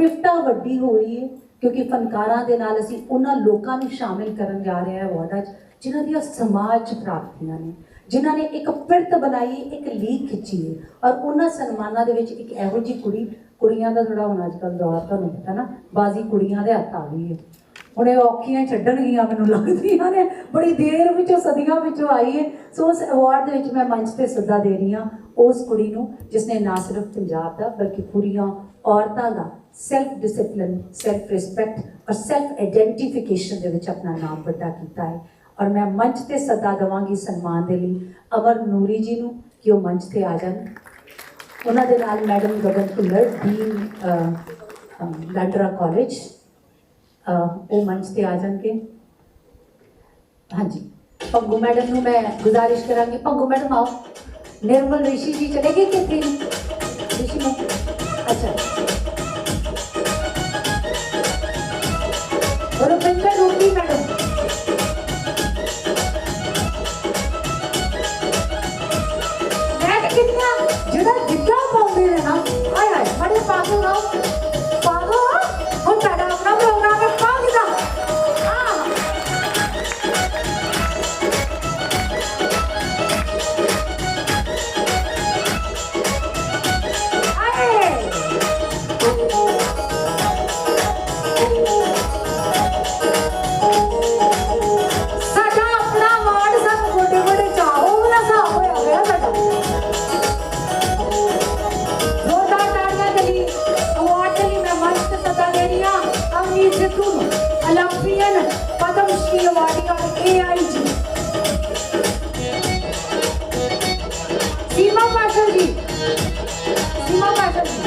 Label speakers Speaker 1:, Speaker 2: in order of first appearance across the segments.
Speaker 1: ਪਿਫਤਾ ਵੱਡੀ ਹੋ ਰਹੀ ਹੈ, ਕਿਉਂਕਿ ਫਨਕਾਰਾਂ ਦੇ ਨਾਲ ਅਸੀਂ ਉਹਨਾਂ ਲੋਕਾਂ ਨੂੰ ਸ਼ਾਮਿਲ ਕਰਨ ਜਾ ਰਹੇ ਹਾਂ ਅਵਾਰਡਾਂ 'ਚ, ਜਿਨ੍ਹਾਂ ਦੀਆਂ ਸਮਾਜ 'ਚ ਪ੍ਰਾਪਤੀਆਂ ਨੇ, ਜਿਨ੍ਹਾਂ ਨੇ ਇੱਕ ਪਿਰਤ ਬਣਾਈ, ਇੱਕ ਲੀਕ ਖਿੱਚੀ ਹੈ, ਔਰ ਉਹਨਾਂ ਸਨਮਾਨਾਂ ਦੇ ਵਿੱਚ ਇੱਕ ਇਹੋ ਜਿਹੀ ਕੁੜੀ, ਕੁੜੀਆਂ ਦਾ ਥੋੜਾ ਹੁਣ ਅੱਜ ਕੱਲ੍ਹ ਦੌਰ ਤੁਹਾਨੂੰ ਪਤਾ ਨਾ, ਬਾਜ਼ੀ ਕੁੜੀਆਂ ਦੇ ਹੱਥ ਆ ਗਈ ਹੈ। ਹੁਣ ਇਹ ਔਖੀਆਂ ਛੱਡਣਗੀਆਂ ਮੈਨੂੰ ਲੱਗਦੀਆਂ ਨੇ, ਬੜੀ ਦੇਰ ਵਿੱਚੋਂ, ਸਦੀਆਂ ਵਿੱਚੋਂ ਆਈ ਹੈ। ਸੋ ਉਸ ਅਵਾਰਡ ਦੇ ਵਿੱਚ ਮੈਂ ਮੰਚ ਤੇ ਸੱਦਾ ਦੇ ਰਹੀ ਹਾਂ ਉਸ ਕੁੜੀ ਨੂੰ, ਜਿਸ ਨੇ ਨਾ ਸਿਰਫ ਪੰਜਾਬ ਦਾ, ਬਲਕਿ ਪੂਰੀਆਂ ਔਰਤਾਂ ਦਾ ਸੈਲਫ ਡਿਸਪਲਿਨ ਸੈਲਫ ਰਿਸਪੈਕਟ ਔਰ ਸੈਲਫ ਆਇਡੈਂਟੀਫਿਕੇਸ਼ਨ ਦੇ ਵਿੱਚ ਆਪਣਾ ਨਾਮ ਵੱਡਾ ਕੀਤਾ ਹੈ। ਔਰ ਮੈਂ ਮੰਚ ਤੇ ਸੱਦਾ ਦਵਾਂਗੀ ਸਨਮਾਨ ਦੇ ਲਈ। ਅਮਰ ਨੂਰੀ ਜੀ ਨੂੰ ਕਿ ਉਹ ਮੰਚ ਤੇ ਆ ਜਾਣ। ਉਹਨਾਂ ਦੇ ਨਾਲ ਮੈਡਮ ਗਗਨ ਭੁੱਲਰ ਦੀ ਲਾਂਡਰਾ ਕਾਲਜ ਉਹ ਮੰਚ ਤੇ ਆ ਜਾਣਗੇ। ਹਾਂਜੀ। ਪੰਗੂ ਮੈਡਮ ਨੂੰ ਮੈਂ ਗੁਜ਼ਾਰਿਸ਼ ਕਰਾਂਗੀ। ਪੰਗੂ ਮੈਡਮ ਆਓ। ਨਿਰਮਲ ਰਿਸ਼ੀ ਜੀ ਚਲੇ ਗਏ ਕਿੱਥੇ ਬੜੇ ਅਵਾਰਡੀ ਔਰ ਏਆਈਜੀ ਸੀਮਾ ਪਾਸ਼ਲ ਜੀ ਸੀਮਾ ਪਾਸ਼ਲ ਜੀ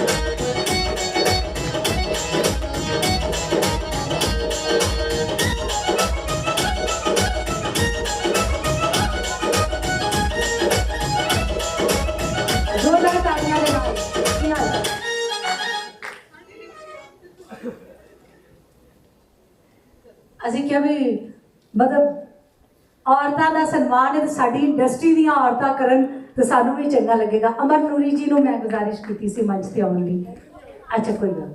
Speaker 1: ਜ਼ੋਰਦਾਰ ਤਾੜੀਆਂ ਔਰਤਾਂ ਦਾ ਸਨਮਾਨ ਹੈ ਸਾਡੀ ਇੰਡਸਟਰੀ ਦੀਆਂ ਔਰਤਾਂ ਕਰਨ ਤੇ ਸਾਨੂੰ ਵੀ ਚੰਗਾ ਲੱਗੇਗਾ। ਅਮਰ ਨੂਰੀ ਜੀ ਨੂੰ ਮੈਂ ਗੁਜ਼ਾਰਿਸ਼ ਕੀਤੀ ਸੀ ਮੰਚ ਤੇ ਆਉਣ ਲਈ। ਅੱਛਾ, ਕੋਈ ਗੱਲ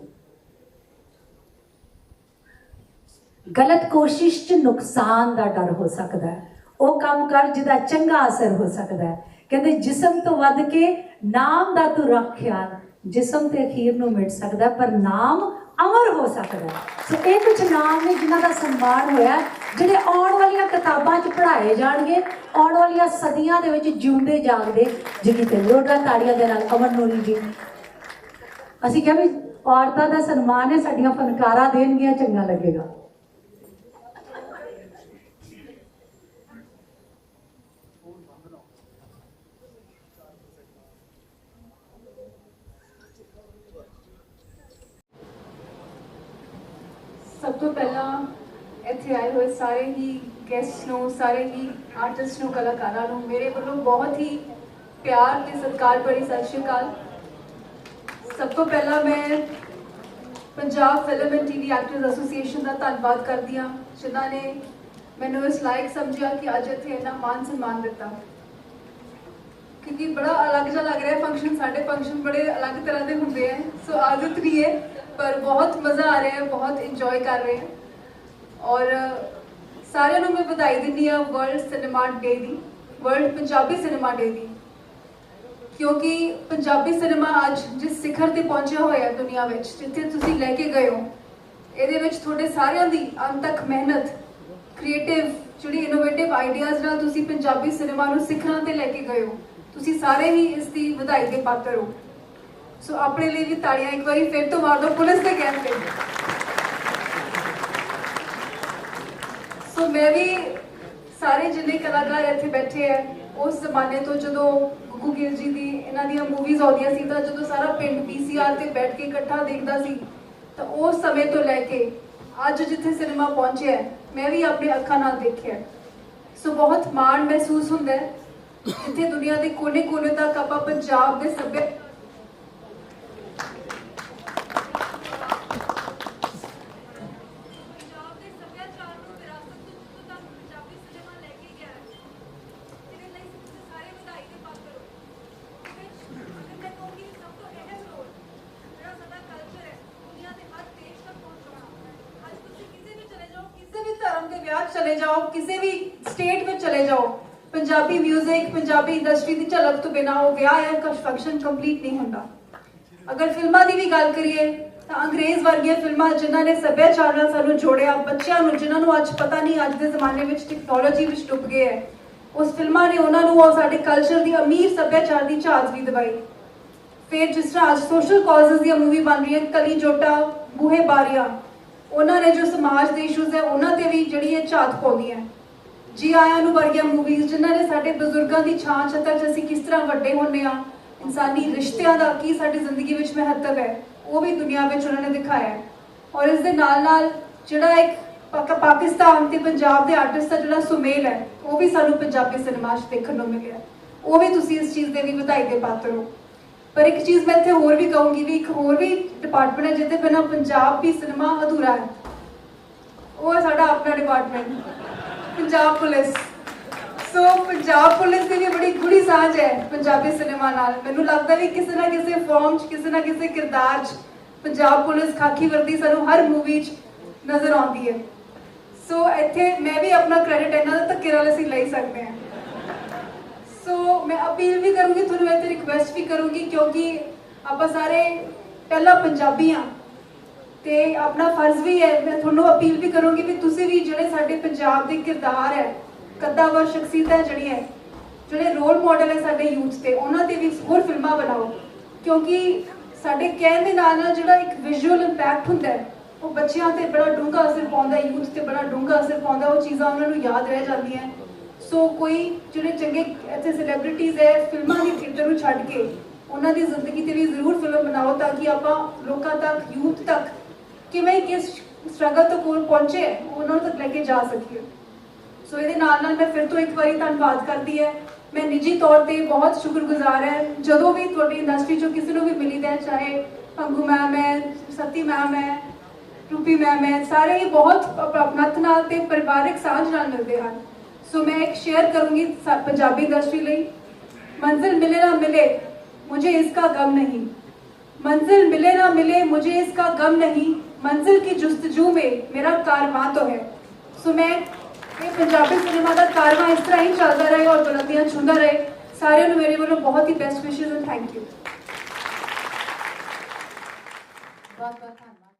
Speaker 1: ਗਲਤ ਕੋਸ਼ਿਸ਼ 'ਚ ਨੁਕਸਾਨ ਦਾ ਡਰ ਹੋ ਸਕਦਾ ਹੈ। ਉਹ ਕੰਮ ਕਰ ਜਿਹਦਾ ਚੰਗਾ ਅਸਰ ਹੋ ਸਕਦਾ ਹੈ। ਕਹਿੰਦੇ, ਜਿਸਮ ਤੋਂ ਵੱਧ ਕੇ ਨਾਮ ਦਾ ਤੂੰ ਰੱਖ ਖਿਆਲ, ਜਿਸਮ ਤੇ ਅਖੀਰ ਨੂੰ ਮਿਟ ਸਕਦਾ ਪਰ ਨਾਮ ਅਮਰ ਹੋ ਸਕਦਾ ਸੋ ਇਹ ਕੁਝ ਨਾਮ ਨੇ ਜਿਨ੍ਹਾਂ ਦਾ ਸਨਮਾਨ ਹੋਇਆ ਜਿਹੜੇ ਆਉਣ ਵਾਲੀਆਂ ਕਿਤਾਬਾਂ 'ਚ ਪੜ੍ਹਾਏ ਜਾਣਗੇ, ਆਉਣ ਵਾਲੀਆਂ ਸਦੀਆਂ ਦੇ ਵਿੱਚ ਜਿਉਂਦੇ ਜਾਗਦੇ ਜਿਗੀ ਤੇ ਲੋੜਾ ਤਾੜੀਆਂ ਦੇ ਨਾਲ ਅਮਨ ਨੂਰੀ ਜੀ। ਅਸੀਂ ਕਿਹਾ ਵੀ ਔਰਤਾਂ ਦਾ ਸਨਮਾਨ ਹੈ, ਸਾਡੀਆਂ ਫਨਕਾਰਾਂ ਦੇਣਗੀਆਂ, ਚੰਗਾ ਲੱਗੇਗਾ
Speaker 2: ਸਭ ਤੋਂ ਪਹਿਲਾਂ ਇੱਥੇ ਆਏ ਹੋਏ ਸਾਰੇ ਹੀ ਗੈਸਟਸ ਨੂੰ, ਸਾਰੇ ਹੀ ਆਰਟਿਸਟ ਨੂੰ, ਕਲਾਕਾਰਾਂ ਨੂੰ, ਮੇਰੇ ਵੱਲੋਂ ਬਹੁਤ ਹੀ ਪਿਆਰ ਤੇ ਸਤਿਕਾਰ ਭਰੀ ਸਤਿ ਸ਼੍ਰੀ ਅਕਾਲ। ਸਭ ਤੋਂ ਪਹਿਲਾਂ ਮੈਂ Punjab film and TV actors association ਦਾ ਧੰਨਵਾਦ ਕਰਦੀ ਹਾਂ, ਜਿਨ੍ਹਾਂ ਨੇ ਮੈਨੂੰ ਇਸ ਲਾਇਕ ਸਮਝਿਆ ਕਿ ਅੱਜ ਇੱਥੇ ਇੰਨਾ ਮਾਨ ਸਨਮਾਨ ਦਿੱਤਾ। ਕਿਉਂਕਿ ਬੜਾ ਅਲੱਗ ਜਿਹਾ ਲੱਗ ਰਿਹਾ ਫੰਕਸ਼ਨ ਸਾਡੇ ਫੰਕਸ਼ਨ ਬੜੇ ਅਲੱਗ ਤਰ੍ਹਾਂ ਦੇ ਹੁੰਦੇ ਆ ਸੋ ਆਦਤ ਵੀ ਹੈ, ਪਰ ਬਹੁਤ ਮਜ਼ਾ ਆ ਰਿਹਾ ਹੈ, ਬਹੁਤ ਇੰਜੋਏ ਕਰ ਰਹੇ ਹਾਂ। ਔਰ ਸਾਰਿਆਂ ਨੂੰ ਮੈਂ ਵਧਾਈ ਦਿੰਦੀ ਹਾਂ ਵਰਲਡ ਸਿਨੇਮਾ ਡੇ ਦੀ ਵਰਲਡ ਪੰਜਾਬੀ ਸਿਨੇਮਾ ਡੇ ਦੀ। ਕਿਉਂਕਿ ਪੰਜਾਬੀ ਸਿਨੇਮਾ ਅੱਜ ਜਿਸ ਸਿਖਰ ਤੇ ਪਹੁੰਚਿਆ ਹੋਇਆ ਹੈ ਦੁਨੀਆ ਵਿੱਚ, ਜਿੱਥੇ ਤੁਸੀਂ ਲੈ ਕੇ ਗਏ ਹੋ, ਇਹਦੇ ਵਿੱਚ ਤੁਹਾਡੇ ਸਾਰਿਆਂ ਦੀ ਅੰਤਕ ਮਿਹਨਤ ਕ੍ਰੀਏਟਿਵ ਜਿਹੜੀ ਇਨੋਵੇਟਿਵ ਆਈਡੀਆਜ਼ ਨਾਲ ਤੁਸੀਂ ਪੰਜਾਬੀ ਸਿਨੇਮਾ ਨੂੰ ਸਿਖਰਾਂ ਤੇ ਲੈ ਕੇ ਗਏ ਹੋ, ਤੁਸੀਂ ਸਾਰੇ ਹੀ ਇਸ ਦੀ ਵਧਾਈ ਦੇ ਪਾਤਰ ਹੋ। ਸੋ ਆਪਣੇ ਲਈ ਵੀ ਤਾੜੀਆਂ ਇੱਕ ਵਾਰੀ ਫਿਰ ਤੋਂ ਮਾਰ ਦਿਓ, ਪੁਲਿਸ ਦੇ ਕਹਿਣ ਤੇ। ਸੋ ਮੈਂ ਵੀ ਸਾਰੇ ਜਿੰਨੇ ਕਲਾਕਾਰ ਇੱਥੇ ਬੈਠੇ ਆ, ਉਸ ਜ਼ਮਾਨੇ ਤੋਂ ਜਦੋਂ ਗੁੱਗੂ ਗਿੱਲ ਜੀ ਦੀ ਇਹਨਾਂ ਦੀਆਂ ਮੂਵੀਜ਼ ਆਉਂਦੀਆਂ ਸੀ, ਤਾਂ ਜਦੋਂ ਸਾਰਾ ਪਿੰਡ ਪੀਸੀਆਰ ਤੇ ਬੈਠ ਕੇ ਇਕੱਠਾ ਦੇਖਦਾ ਸੀ, ਤਾਂ ਉਸ ਸਮੇਂ ਤੋਂ ਲੈ ਕੇ ਅੱਜ ਜਿੱਥੇ ਸਿਨੇਮਾ ਪਹੁੰਚਿਆ, ਮੈਂ ਵੀ ਆਪਣੇ ਅੱਖਾਂ ਨਾਲ ਦੇਖਿਆ। ਸੋ ਬਹੁਤ ਮਾਣ ਮਹਿਸੂਸ ਹੁੰਦਾ ਹੈ। ਜਿੱਥੇ ਦੁਨੀਆ ਦੇ ਕੋਨੇ-ਕੋਨੇ ਤੱਕ ਆਪਾਂ ਪੰਜਾਬ ਦੇ ਸੱਭਿਆ ਪੰਜਾਬ ਦੇ ਸੱਭਿਆਚਾਰ ਨੂੰ ਵਿਰਾਸਤ ਤੋਂ ਜਿੱਥੋਂ ਤੱਕ ਪੰਜਾਬੀ ਸਿਨੇਮਾ ਲੈ ਕੇ ਗਿਆ ਹੈ ਇਹਦੇ ਲਈ ਤੁਸੀਂ ਸਾਰੇ ਵਧਾਈ ਦੇ ਪਾਤਰ ਹੋ ਇਹਦੇ ਵਿੱਚ ਅਗਰ ਮੈਂ ਕਹੂੰਗੀ ਸਭ ਤੋਂ ਅਹਿਮ ਰੋਲ ਜਿਹੜਾ ਸਾਡਾ ਕਲਚਰ ਹੈ ਦੁਨੀਆ ਦੇ ਵਿਆਹ 'ਚ ਚਲੇ ਜਾਓ, ਕਿਸੇ ਵੀ ਸਟੇਟ ਵਿੱਚ ਚਲੇ ਜਾਓ। ਪੰਜਾਬੀ 뮤직 ਪੰਜਾਬੀ ਇੰਡਸਟਰੀ ਦੀ ਝਲਕ ਤੋਂ ਬਿਨਾ ਉਹ ਵਿਆਹ ਜਾਂ ਕੁਝ ਕੰਪਲੀਟ ਨਹੀਂ ਹੁੰਦਾ। ਅਗਰ ਫਿਲਮਾਂ ਦੀ ਵੀ ਗੱਲ ਕਰੀਏ, ਤਾਂ ਅੰਗਰੇਜ਼ ਵਰਗੀਆਂ ਫਿਲਮਾਂ ਜਿਨ੍ਹਾਂ ਨੇ ਸੱਭਿਆਚਾਰ ਨਾਲ ਸਾਨੂੰ ਜੋੜਿਆ, ਬੱਚਿਆਂ ਨੂੰ, ਜਿਨ੍ਹਾਂ ਨੂੰ ਅੱਜ ਪਤਾ ਨਹੀਂ, ਅੱਜ ਦੇ ਜ਼ਮਾਨੇ ਵਿੱਚ ਟੈਕਨੋਲੋਜੀ ਵਿੱਚ ਡੁੱਬ ਗਏ ਹੈ, ਉਸ ਫਿਲਮਾਂ ਨੇ ਉਹਨਾਂ ਨੂੰ ਉਹ ਸਾਡੇ ਕਲਚਰ ਦੀ ਅਮੀਰ ਸੱਭਿਆਚਾਰ ਦੀ ਝਾਤ ਵੀ ਦਿਵਾਈ। ਫਿਰ ਜਿਸ ਤਰ੍ਹਾਂ ਅੱਜ ਸੋਸ਼ਲ ਕਾਜ਼ਸ ਦੀਆਂ ਮੂਵੀ ਬਣ ਰਹੀ ਹੈ ਕਲੀ ਜੋਟਾ, ਬੂਹੇ ਬਾਰੀਆਂ ਉਹਨਾਂ ਨੇ ਜੋ ਸਮਾਜ ਦੇ ਇਸ਼ੂਜ਼ ਹੈ, ਉਹਨਾਂ ਤੇ ਵੀ ਜਿਹੜੀ ਇਹ ਝਾਤ ਪਾਉਂਦੀ ਹੈ। ਜੀ ਆਇਆਂ ਨੂੰ ਵਰਗੀਆਂ ਮੂਵੀਜ਼ ਜਿਨ੍ਹਾਂ ਨੇ ਸਾਡੇ ਬਜ਼ੁਰਗਾਂ ਦੀ ਛਾਂ ਛੱਤਰ 'ਚ ਅਸੀਂ ਕਿਸ ਤਰ੍ਹਾਂ ਵੱਡੇ ਹੁੰਦੇ ਆ ਇਨਸਾਨੀ ਰਿਸ਼ਤਿਆਂ ਦਾ ਕੀ ਸਾਡੀ ਜ਼ਿੰਦਗੀ ਵਿੱਚ ਮਹੱਤਵ ਹੈ, ਉਹ ਵੀ ਦੁਨੀਆ ਵਿੱਚ ਉਹਨਾਂ ਨੇ ਦਿਖਾਇਆ ਹੈ। ਔਰ ਇਸ ਦੇ ਨਾਲ ਨਾਲ ਜਿਹੜਾ ਇੱਕ ਪਾਕ- ਪਾਕਿਸਤਾਨ ਤੇ ਪੰਜਾਬ ਦੇ ਆਰਟਿਸਟ ਦਾ ਜਿਹੜਾ ਸੁਮੇਲ ਹੈ, ਉਹ ਵੀ ਸਾਨੂੰ ਪੰਜਾਬੀ ਸਿਨੇਮਾ 'ਚ ਦੇਖਣ ਨੂੰ ਮਿਲਿਆ ਉਹ ਵੀ ਤੁਸੀਂ ਇਸ ਚੀਜ਼ ਦੇ ਵੀ ਵਧਾਈ ਦੇ ਪਾਤਰ ਹੋ। ਪਰ ਇੱਕ ਚੀਜ਼ ਮੈਂ ਇੱਥੇ ਹੋਰ ਵੀ ਕਹੂੰਗੀ ਵੀ ਇੱਕ ਹੋਰ ਵੀ ਡਿਪਾਰਟਮੈਂਟ ਹੈ ਜਿਹਦੇ ਬਿਨਾਂ ਪੰਜਾਬੀ ਸਿਨੇਮਾ ਅਧੂਰਾ ਹੈ। ਉਹ ਹੈ ਸਾਡਾ ਆਪਣਾ department Punjab police. So Punjab police ਦੀ ਵੀ ਬੜੀ ਗੂੜੀ ਸਾਂਝ ਹੈ ਪੰਜਾਬੀ ਸਿਨੇਮਾ ਨਾਲ। ਮੈਨੂੰ ਲੱਗਦਾ ਵੀ ਕਿਸੇ ਨਾ ਕਿਸੇ ਫਾਰਮ 'ਚ, ਕਿਸੇ ਨਾ ਕਿਸੇ ਕਿਰਦਾਰ 'ਚ ਪੰਜਾਬ ਪੁਲਿਸ ਖਾਕੀ ਵਰਦੀ ਸਾਨੂੰ ਹਰ ਮੂਵੀ 'ਚ ਨਜ਼ਰ ਆਉਂਦੀ ਹੈ। ਸੋ ਇੱਥੇ ਮੈਂ ਵੀ ਆਪਣਾ ਕ੍ਰੈਡਿਟ ਇਹਨਾਂ ਦਾ ਧੱਕੇ ਨਾਲ ਅਸੀਂ ਲੈ ਸਕਦੇ ਹਾਂ। ਸੋ ਮੈਂ ਅਪੀਲ ਵੀ ਕਰੂੰਗੀ ਤੁਹਾਨੂੰ ਇਹ ਇੱਥੇ ਰਿਕੁਐਸਟ ਵੀ ਕਰੂੰਗੀ ਕਿਉਂਕਿ ਆਪਾਂ ਸਾਰੇ ਪਹਿਲਾਂ ਪੰਜਾਬੀ ਹਾਂ ਤੇ ਆਪਣਾ ਫਰਜ਼ ਵੀ ਹੈ ਮੈਂ ਤੁਹਾਨੂੰ ਅਪੀਲ ਵੀ ਕਰੂੰਗੀ ਵੀ ਤੁਸੀਂ ਵੀ ਜਿਹੜੇ ਸਾਡੇ ਪੰਜਾਬ ਦੇ ਕਿਰਦਾਰ ਹੈ ਕੱਦਾਵਰ ਸ਼ਖਸੀਅਤਾਂ ਜਿਹੜੀਆਂ ਹੈ, ਜਿਹੜੇ ਰੋਲ ਮਾਡਲ ਹੈ ਸਾਡੇ ਯੂਥ ਤੇ ਉਹਨਾਂ ਤੇ ਵੀ ਹੋਰ ਫਿਲਮਾਂ ਬਣਾਓ। ਕਿਉਂਕਿ ਸਾਡੇ ਕਹਿਣ ਦੇ ਨਾਲ ਨਾਲ ਜਿਹੜਾ ਇੱਕ ਵਿਜ਼ੂਅਲ ਇੰਪੈਕਟ ਹੁੰਦਾ ਹੈ ਉਹ ਬੱਚਿਆਂ ਤੇ ਬੜਾ ਡੂੰਘਾ ਅਸਰ ਪਾਉਂਦਾ ਯੂਥ ਤੇ ਬੜਾ ਡੂੰਘਾ ਅਸਰ ਪਾਉਂਦਾ ਉਹ ਚੀਜ਼ਾਂ ਉਹਨਾਂ ਨੂੰ ਯਾਦ ਰਹਿ ਜਾਂਦੀਆਂ ਸੋ ਕੋਈ ਜਿਹੜੇ ਚੰਗੇ ਇੱਥੇ ਸੈਲੀਬ੍ਰਿਟੀਜ਼ ਹੈ ਫਿਲਮਾਂ ਦੀ ਥੀਏਟਰ ਨੂੰ ਛੱਡ ਕੇ ਉਹਨਾਂ ਦੀ ਜ਼ਿੰਦਗੀ ਤੇ ਵੀ ਜ਼ਰੂਰ ਫਿਲਮ ਬਣਾਓ ਤਾਂ ਕਿ ਆਪਾਂ ਲੋਕਾਂ ਤੱਕ ਯੂਥ ਤੱਕ ਕਿਵੇਂ ਕਿਸ ਸਟਰਗਲ ਤੋਂ ਕੋਲ ਪਹੁੰਚੇ ਉਹਨਾਂ ਤੱਕ ਲੈ ਕੇ ਜਾ ਸਕੀਏ। ਸੋ ਇਹਦੇ ਨਾਲ ਨਾਲ ਮੈਂ ਫਿਰ ਤੋਂ ਇੱਕ ਵਾਰੀ ਧੰਨਵਾਦ ਕਰਦੀ ਹੈ। ਮੈਂ ਨਿੱਜੀ ਤੌਰ ਤੇ ਬਹੁਤ ਸ਼ੁਕਰਗੁਜ਼ਾਰ ਹੈ। ਜਦੋਂ ਵੀ ਤੁਹਾਡੀ ਇੰਡਸਟਰੀ ਚੋਂ ਕਿਸੇ ਨੂੰ ਵੀ ਮਿਲੀਦਾ ਚਾਹੇ ਪੰਗੂ ਮੈਮ ਹੈ ਸਤੀ ਮੈਮ ਹੈ ਰੂਪੀ ਮੈਮ ਹੈ ਸਾਰੇ ਹੀ ਬਹੁਤ ਆਪਣਤ ਨਾਲ ਤੇ ਪਰਿਵਾਰਕ ਸਾਂਝ ਨਾਲ ਮਿਲਦੇ ਹਨ। ਸੋ ਮੈਂ ਇੱਕ ਸ਼ੇਅਰ ਕਰੂੰਗੀ ਸਾ- ਪੰਜਾਬੀ ਇੰਡਸਟਰੀ ਲਈ मंजिल मिले ना मिले मुझे इसका गम नहीं मंजिल मिले ना मिले मुझे इसका गम नहीं मंजिल की जुस्तजू में मेरा कारवां तो है सो मैं ਇਹ ਪੰਜਾਬੀ ਸਿਨੇਮਾ ਦਾ ਕਾਰਵਾਂ ਇਸ ਤਰ੍ਹਾਂ ਹੀ ਚੱਲਦਾ ਰਹੇ ਔਰ ਬੁਲੰਦੀਆਂ ਛੂੰਦਾ ਰਹੇ ਸਾਰਿਆਂ ਨੂੰ ਮੇਰੇ ਵੱਲੋਂ ਬਹੁਤ ਹੀ best wishes and thank you ਬਹੁਤ ਬਹੁਤ ਧੰਨਵਾਦ